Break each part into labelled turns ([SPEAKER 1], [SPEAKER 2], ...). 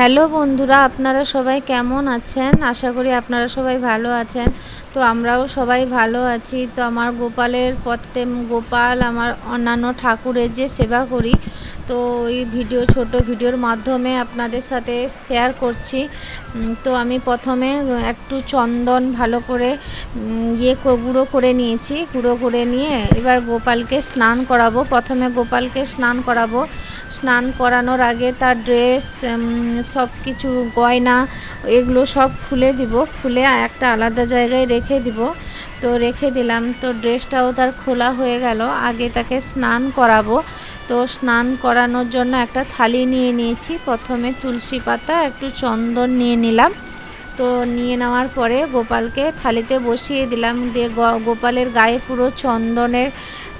[SPEAKER 1] Hello বন্ধুরা, আপনারা সবাই কেমন আছেন? আশা করি আপনারা সবাই ভালো আছেন। তো আমরাও সবাই ভালো আছি। তো আমার গোপালের প্রত্যেক গোপাল, আমার অন্যান্য ঠাকুরের যে সেবা করি তো এই ভিডিও, ছোট ভিডিওর মাধ্যমে আপনাদের সাথে শেয়ার করছি। তো আমি প্রথমে একটু চন্দন ভালো করে ইয়ে গুঁড়ো করে নিয়েছি। গুঁড়ো করে নিয়ে এবার গোপালকে স্নান করাবো। প্রথমে গোপালকে স্নান করাবো। স্নান করানোর আগে তার ড্রেস সব কিছু গয়না, এগুলো সব খুলে দিব। খুলে একটা আলাদা জায়গায় রেখে দিব। তো রেখে দিলাম। তো ড্রেসটাও তার খোলা হয়ে গেল। আগে তাকে স্নান করাবো। তো স্নান করানোর জন্য একটা থালি নিয়ে নিয়েছি। প্রথমে তুলসী পাতা, একটু চন্দন নিয়ে নিলাম। তো নিয়ে নেওয়ার পরে গোপালকে থালিতে বসিয়ে দিলাম। দিয়ে গোপালের গায়ে পুরো চন্দনের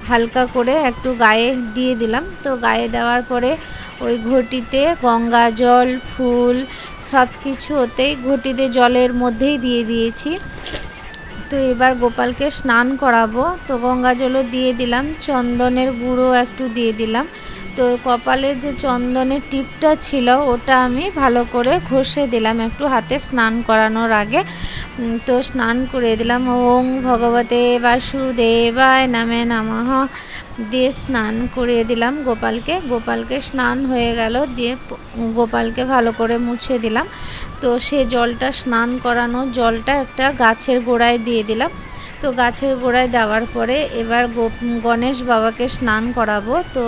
[SPEAKER 1] হালকা করে একটু গায়ে দিয়ে দিলাম। তো গায়ে দেওয়ার পরে ওই ঘটিতে গঙ্গা জল, ফুল সব কিছু ওতেই ঘটিতে জলের মধ্যেই দিয়ে দিয়েছি। তো এবার গোপালকে স্নান করাবো। তো গঙ্গা জলও দিয়ে দিলাম, চন্দনের গুঁড়ো একটু দিয়ে দিলাম। তো কপালে যে চন্দনের টিপটা ছিল, ওটা আমি ভালো করে ঘষে দিলাম একটু হাতে স্নান করানোর আগে। তো স্নান করে দিলাম, ওং ভগবতে বাসুদেবায় নামে নমঃ দিয়ে স্নান করিয়ে দিলাম গোপালকে। গোপালকে স্নান হয়ে গেল, দিয়ে গোপালকে ভালো করে মুছে দিলাম। তো সে জলটা স্নান করানো জলটা একটা গাছের গোড়ায় দিয়ে দিলাম। তো গাছের গোড়ায় দেওয়ার পরে এবার গণেশ বাবাকে স্নান করাবো। তো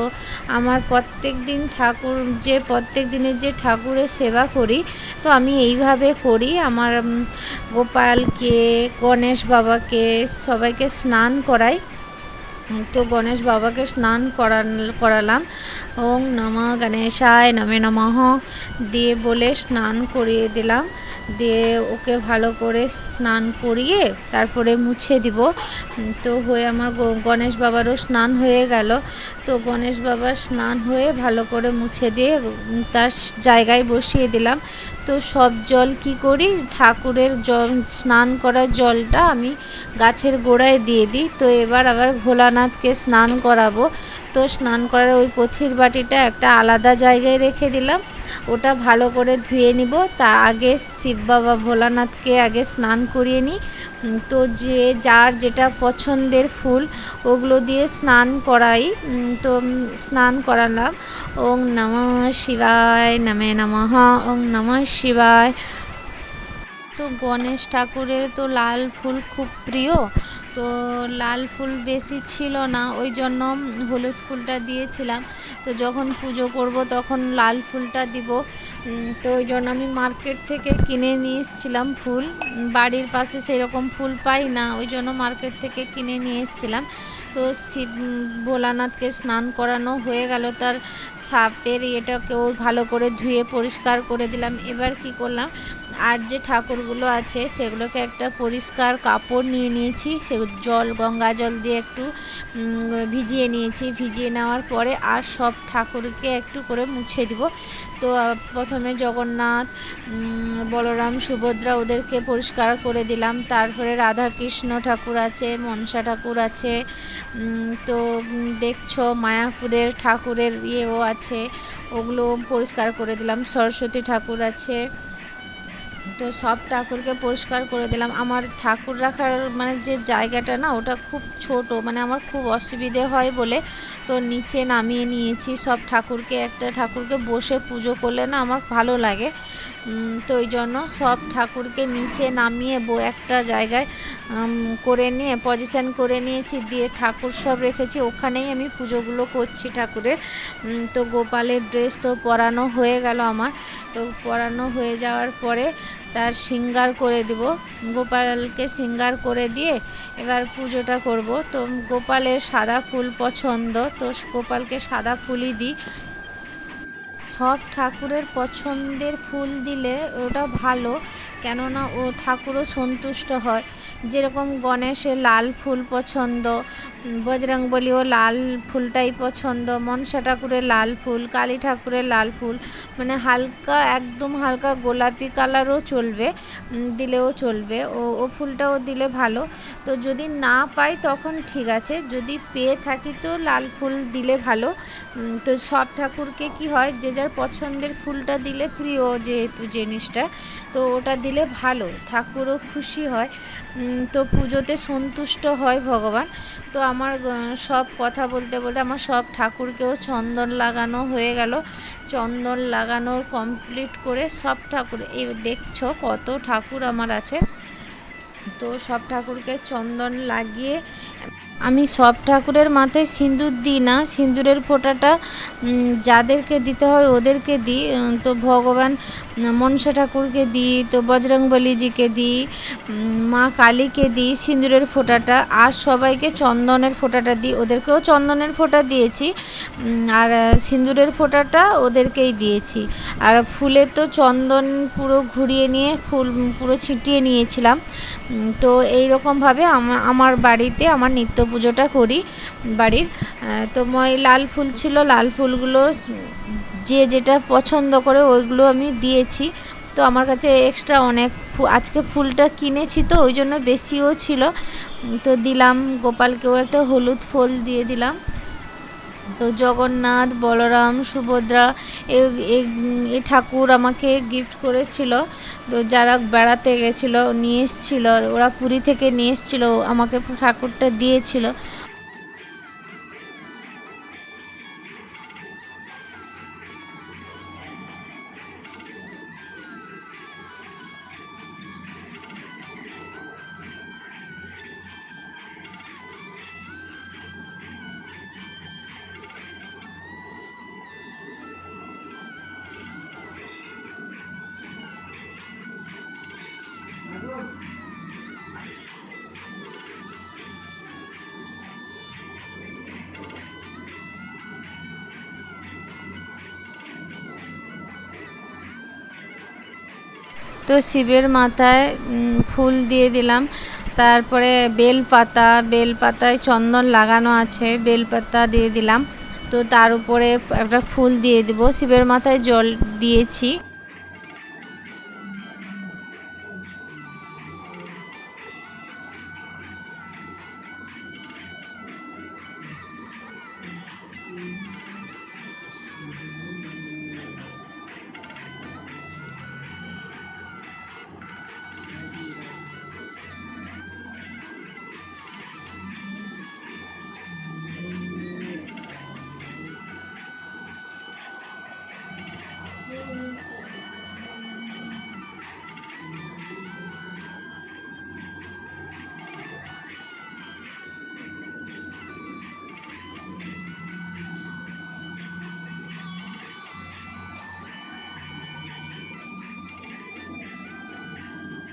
[SPEAKER 1] আমার প্রত্যেক দিন ঠাকুর, যে প্রত্যেক দিনের যে ঠাকুরের সেবা করি, তো আমি এইভাবে করি। আমার গোপালকে, গণেশ বাবাকে সবাইকে স্নান করাই। তো গণেশ বাবাকে স্নান করান, করালাম। ওং নম গণেশায় নমে নমঃ। দিয়ে বলে স্নান করিয়ে দিলাম। দিয়ে ওকে ভালো করে স্নান করিয়ে তারপরে মুছে দিব। তো হয়ে আমার গণেশ বাবারও স্নান হয়ে গেল। তো গণেশ বাবার স্নান হয়ে ভালো করে মুছে দিয়ে তার জায়গায় বসিয়ে দিলাম। তো সব জল কি করি? ঠাকুরের জল স্নান করার জলটা আমি গাছের গোড়ায় দিয়ে দিই। তো এবার আবার ভোলানাথকে স্নান করাবো। তো স্নান করার ওই পথির বাটিটা একটা আলাদা জায়গায় রেখে দিলাম। ওটা ভালো করে ধুয়ে নিব। তা আগে শিব বাবা ভোলানাথকে আগে স্নান করিয়ে নিই। তো যে যার যেটা পছন্দের ফুল, ওগুলো দিয়ে স্নান করাই। তো স্নান করালাম। ওং নম শিবায়, নমে নমঃ, ওং নমঃ শিবায়। তো গণেশ ঠাকুরের তো লাল ফুল খুব প্রিয়। তো লাল ফুল বেশি ছিল না, ওই জন্য হলুদ ফুলটা দিয়েছিলাম। তো যখন পুজো করব তখন লাল ফুলটা দিব। তো ওই জন্য আমি মার্কেট থেকে কিনে নিয়ে এসেছিলাম ফুল। বাড়ির পাশে সেরকম ফুল পাই না, ওই জন্য মার্কেট থেকে কিনে নিয়ে এসেছিলাম। তো শিব, ভোলানাথকে স্নান করানো হয়ে গেল। তার সাপের এটাকেও ভালো করে ধুয়ে পরিষ্কার করে দিলাম। এবার কি করলাম? আর যে ঠাকুরগুলো আছে, সেগুলোকে একটা পরিষ্কার কাপড় নিয়ে নিয়েছি। সে জল, গঙ্গা জল দিয়ে একটু ভিজিয়ে নিয়েছি। ভিজিয়ে নেওয়ার পরে আর সব ঠাকুরকে একটু করে মুছে দিব। তো প্রথমে জগন্নাথ বলরাম, সুভদ্রা ওদেরকে পরিষ্কার করে দিলাম। তারপরে রাধাকৃষ্ণ ঠাকুর আছে, মনসা ঠাকুর আছে তো দেখছ মায়াপুরের ঠাকুরের ইয়েও আছে ওগুলো পরিষ্কার করে দিলাম। সরস্বতী ঠাকুর আছে তো সব ঠাকুরকে পরিষ্কার করে দিলাম। আমার ঠাকুর রাখার মানে যে জায়গাটা না, ওটা খুব ছোট মানে আমার খুব অসুবিধে হয় বলে। তো নিচে নামিয়ে নিয়েছি, সব ঠাকুরকে, একটা ঠাকুরকে বসে পুজো করলে না আমার ভালো লাগে। তো ওই জন্য সব ঠাকুরকে নিচে নামিয়ে একটা জায়গায় করে নিয়ে পজিশন করে নিয়েছি, দিয়ে ঠাকুর সব রেখেছি। ওখানেই আমি পুজোগুলো করছি ঠাকুরের। তো গোপালের ড্রেস তো পরানো হয়ে গেল আমার। তো পরানো হয়ে যাওয়ার পরে তার সিঙ্গার করে দিব। গোপালকে সিঙ্গার করে দিয়ে এবার পুজোটা করব। তো গোপালের সাদা ফুল পছন্দ। তো গোপালকে সাদা ফুলই দিই। সব ঠাকুরের পছন্দের ফুল দিলে ওটা ভালো, কেননা ও ঠাকুরও সন্তুষ্ট হয়। যেরকম গণেশের লাল ফুল পছন্দ বজরংবলীও লাল ফুলটাই পছন্দ, মনসা ঠাকুরের লাল ফুল, কালী ঠাকুরের লাল ফুল মানে হালকা, একদম হালকা গোলাপি কালারও চলবে দিলেও চলবে। ও ও ফুলটাও দিলে ভালো। তো যদি না পাই তখন ঠিক আছে, যদি পেয়ে থাকি তো লাল ফুল দিলে ভালো। তো সব ঠাকুরকে কি হয়, যে যার পছন্দের ফুলটা দিলে প্রিয় যেহেতু জিনিসটা, তো ওটা দিলে ভালো, ঠাকুরও খুশি হয়। তো পুজোতে সন্তুষ্ট হয় ভগবান। তো আমার সব কথা বলতে বলতে আমার সব ঠাকুরকেও চন্দন লাগানো হয়ে গেল। চন্দন লাগানোর কমপ্লিট করে সব ঠাকুর, এই দেখছ কত ঠাকুর আমার আছে। তো সব ঠাকুরকে চন্দন লাগিয়ে আমি সব ঠাকুরের মাথায় সিঁদুর দিই না। সিঁদুরের ফোঁটাটা যাদেরকে দিতে হয় ওদেরকে দিই। তো ভগবান মনসা ঠাকুরকে দিই, তো বজরংবলীজিকে দিই মা কালীকে দিই সিঁদুরের ফোঁটাটা। আর সবাইকে চন্দনের ফোঁটাটা দিই। ওদেরকেও চন্দনের ফোঁটা দিয়েছি। আর সিঁদুরের ফোঁটাটা ওদেরকেই দিয়েছি। আর ফুলে তো চন্দন পুরো ঘুরিয়ে নিয়ে, ফুল পুরো ছিটিয়ে নিয়েছিলাম। তো এই রকমভাবে আমার বাড়িতে, আমার নিত্য পুজোটা করি বাড়ির। তো মই লাল ফুল ছিল, লাল ফুলগুলো যে যেটা পছন্দ করে ওইগুলো আমি দিয়েছি। তো আমার কাছে এক্সট্রা অনেক আজকে ফুলটা কিনেছি তো, ওই জন্য বেশিও ছিল। তো দিলাম, গোপালকেও একটা হলুদ ফুল দিয়ে দিলাম। তো জগন্নাথ, বলরাম, সুভদ্রা এ- ঠাকুর আমাকে গিফট করেছিল। তো যারা বেড়াতে গেছিল, নিয়ে এসেছিল, ওরা পুরী থেকে নিয়ে এসেছিল, আমাকে ঠাকুরটা দিয়েছিল। তো শিবের মাথায় ফুল দিয়ে দিলাম। তারপরে বেল পাতা বেল পাতায় চন্দন লাগানো আছে বেল পাতা দিয়ে দিলাম। তো তার উপরে একটা ফুল দিয়ে দিব। শিবের মাথায় জল দিয়েছি।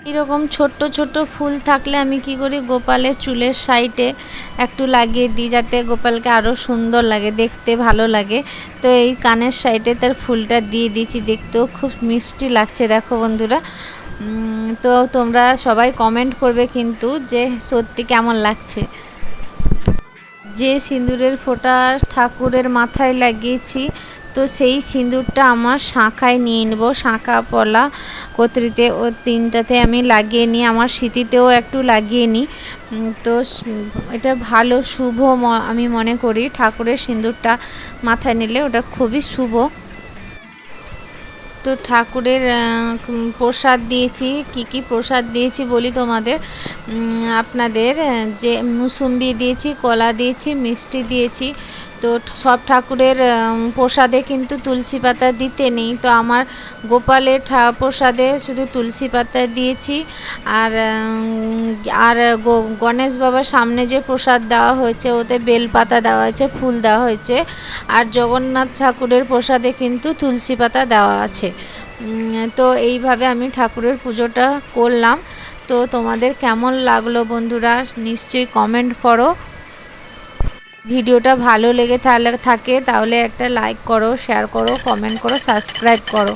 [SPEAKER 1] এরকম ছোট্ট ছোট্ট ফুল থাকলে আমি কি করি, গোপালের চুলের সাইডে একটু লাগিয়ে দিই যাতে গোপালকে আরও সুন্দর লাগে, দেখতে ভালো লাগে। তো এই কানের সাইডে তার ফুলটা দিয়ে দিয়েছি, দেখতেও খুব মিষ্টি লাগছে। দেখো বন্ধুরা তো তোমরা সবাই কমেন্ট করবে কিন্তু যে সত্যি কেমন লাগছে। যে সিঁদুরের ফোঁটা ঠাকুরের মাথায় লাগিয়েছি তো সেই সিঁদুরটা আমার শাঁখায় নিয়ে নেব, শাঁখা পলা কতরিতে ও তিনটাতে আমি লাগিয়ে নিই, আমার স্মৃতিতেও একটু লাগিয়ে নিই। তো এটা ভালো, শুভ আমি মনে করি ঠাকুরের সিঁদুরটা মাথায় নিলে ওটা খুবই শুভ। তো ঠাকুরের প্রসাদ দিয়েছি, কি কি প্রসাদ দিয়েছি বলি তোমাদের? আপনাদের যে মুসুম্বি দিয়েছি, কলা দিয়েছি, মিষ্টি দিয়েছি তো সব ঠাকুরের প্রসাদে কিন্তু তুলসী পাতা দিতে নেই। তো আমার গোপালের প্রসাদে শুধু তুলসী পাতা দিয়েছি। আর আর গণেশ বাবার সামনে যে প্রসাদ দেওয়া হয়েছে, ওতে বেল পাতা দেওয়া হয়েছে, ফুল দেওয়া হয়েছে। আর জগন্নাথ ঠাকুরের প্রসাদে কিন্তু তুলসী পাতা দেওয়া আছে। তো এইভাবে আমি ঠাকুরের পুজোটা করলাম। তো তোমাদের কেমন লাগল বন্ধুরা, নিশ্চয়ই কমেন্ট করো। ভিডিওটা ভালো লেগে থাকে, তাহলে একটা লাইক করো শেয়ার করো কমেন্ট করো সাবস্ক্রাইব করো।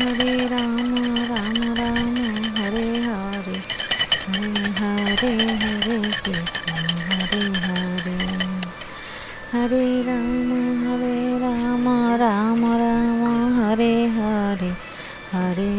[SPEAKER 1] হরে রাম রাম রাম, হরে হরে হরে হরে কৃষ্ণ, হরে হরে হরে রাম হরে রাম রাম রাম, হরে হরে হরে